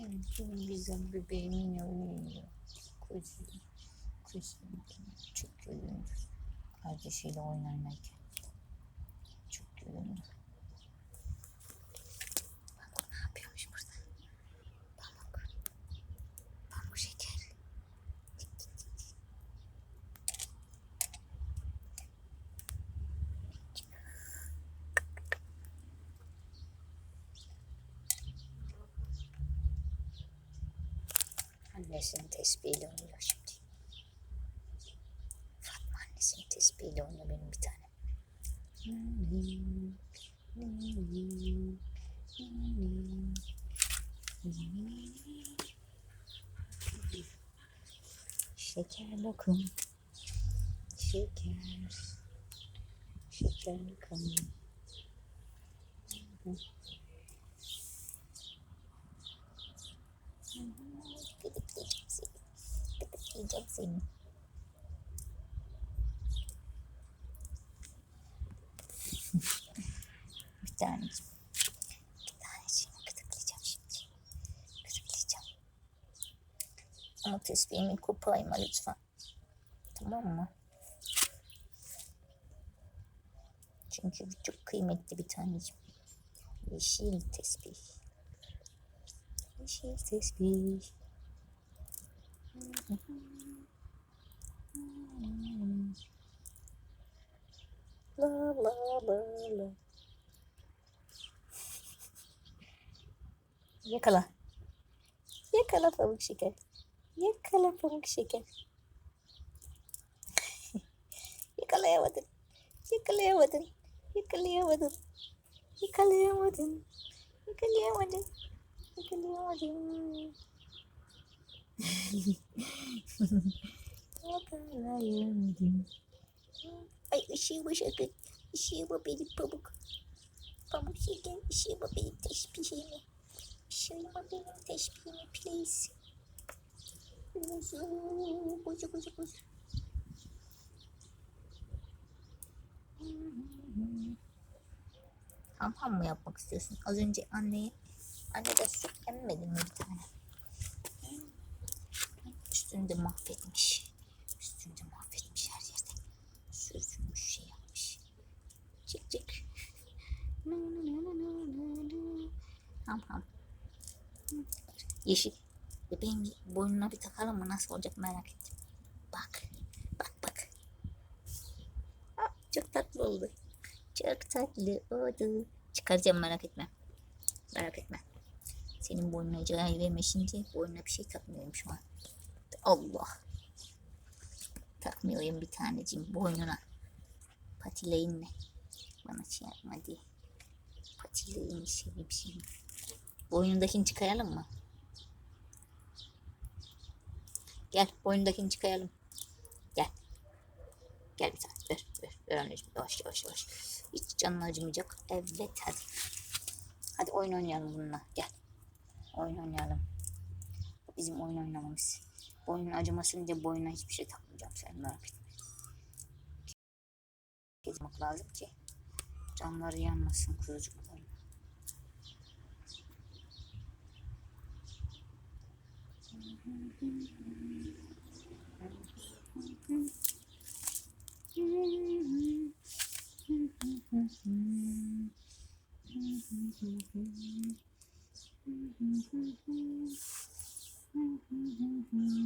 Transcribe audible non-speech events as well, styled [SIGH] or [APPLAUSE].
Evet, benim güzel bebeğimin yavrumu. Kuzum. Kuzum. Çok yorulmuş. Kardeşiyle oynarken. Çok yorulmuş. Pamuk ne yapıyormuş burada? Pamuk. Pamuk şeker. Annesinin tespihiyle oynuyor şimdi. Fatma annesinin tespihiyle oynuyor benim bir tane. Şeker lokum. Şeker. Şeker lokum. Seni. Seni. bir taneciğim. Bir taneciğim gıdıklayacağım şimdi. Gıdıklayacağım. Ama tesbihimi koparma lütfen. Tamam mı? Çünkü çok kıymetli bir taneciğim. Yeşil tesbih. Yeşil tesbih. La la la la. Yakala. Yakala pamuk şeker. Yakala pamuk şeker. [LAUGHS] Yakalayamadın. Yakalayamadın. Yakalayamadın. Yakalayamadın. Yakalayamadın. Yakalayamadın. Yakalayamadım. Ay ışığıma sakın. Işığıma benim pamuk. Pamuk şeker ışığıma benim teşbihimi. Işığıma benim teşbihimi please. Kuzu, kuzu, kuzu, kuzu. Ham ham mı yapmak istiyorsun? Az önce anneye, anne de süt emmedin mi bir tane? Üstünü de mahvetmiş. Üstünü de mahvetmiş her yerde. Sürtünmüş şey yapmış. Çık çık. Ham ham. Yeşil. Bebeğin boynuna bir takalım mı? Nasıl olacak merak ettim. Bak. Bak bak. Çok tatlı oldu. Çok tatlı oldu. Çıkaracağım merak etme. Merak etme. Senin boynuna cahil vermeşince boynuna bir şey takmıyorum şu an. Allah. Takmıyorum bir taneciğim boynuna. Patileyinle. Bana şey yapma diye. Patileyin bir şey. Boynundakini çıkaralım mı? Gel boynundakini çıkaralım. Gel. Gel bir tane. Ver, ver, ver anneciğim. Yavaş, yavaş, yavaş. Hiç canın acımayacak. Evet, hadi. Hadi oyun oynayalım bununla. Gel. Oyun oynayalım bizim oyun oynamamız. Boynun acımasın diye boynuna hiçbir şey takmayacağım sen merak etme. Gezmek lazım ki camları yanmasın kuzucukların. Mm-hmm. 嗯嗯嗯嗯。